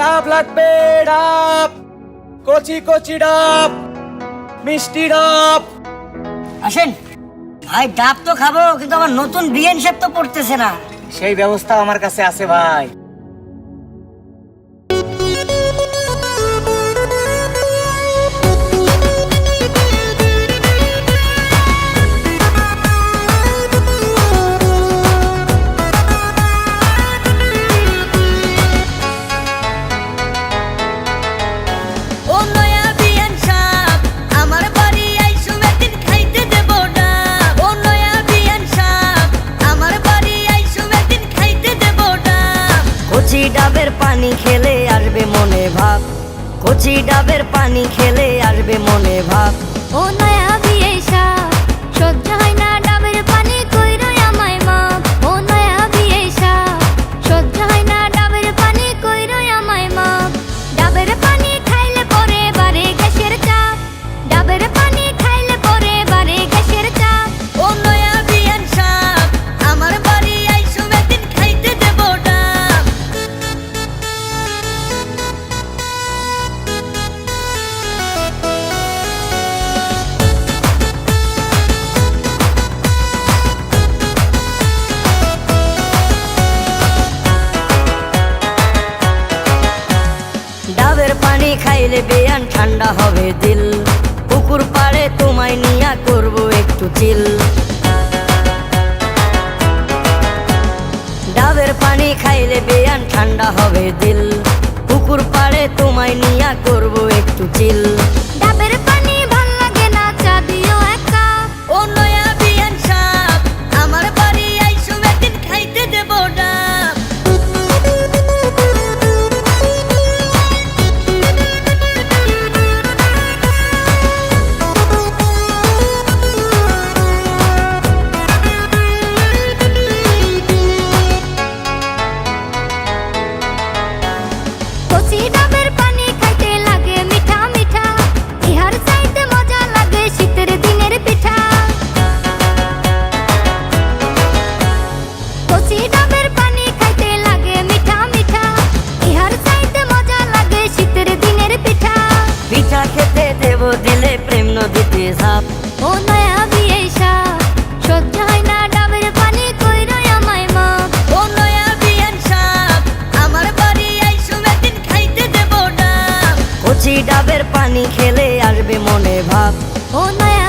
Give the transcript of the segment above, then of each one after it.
ডাব লাগবে ডাব। কচি কচি ডাব মিষ্টি ডাব। আসেন। ভাই ডাব তো খাব কিন্তু আমার নতুন বিএন শেপ তো পড়তেছে না। সেই ব্যবস্থা আমার কাছে আছে ভাই। ভাব। কচি ডাবের পানি খেলে আসবে মনে ভাব। ও নয়া ডাবের পানি খাইলে বেয়ান ঠান্ডা হবে দিল। পুকুর পাড়ে তোমায় নিয়া করব একটু চিল। ডাবের পানি খাইলে বেয়ান ঠান্ডা হবে দিল। পুকুর পাড়ে তোমায় নিয়া করব একটু চিল। ডাবের পানি খেলে আসবে মনে ভাব। ও নয়া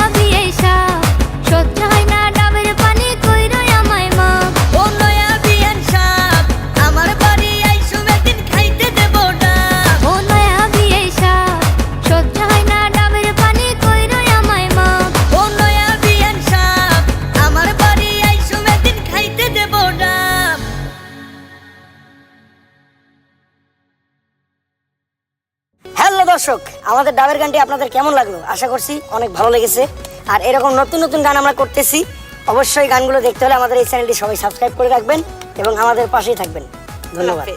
দর্শক, আমাদের ডাবের গানটি আপনাদের কেমন লাগল? আশা করছি অনেক ভালো লেগেছে। আর এরকম নতুন নতুন গান আমরা করতেছি, অবশ্যই গানগুলো দেখতে হলে আমাদের এই চ্যানেলটি সবাই সাবস্ক্রাইব করে রাখবেন এবং আমাদের পাশেই থাকবেন। ধন্যবাদ।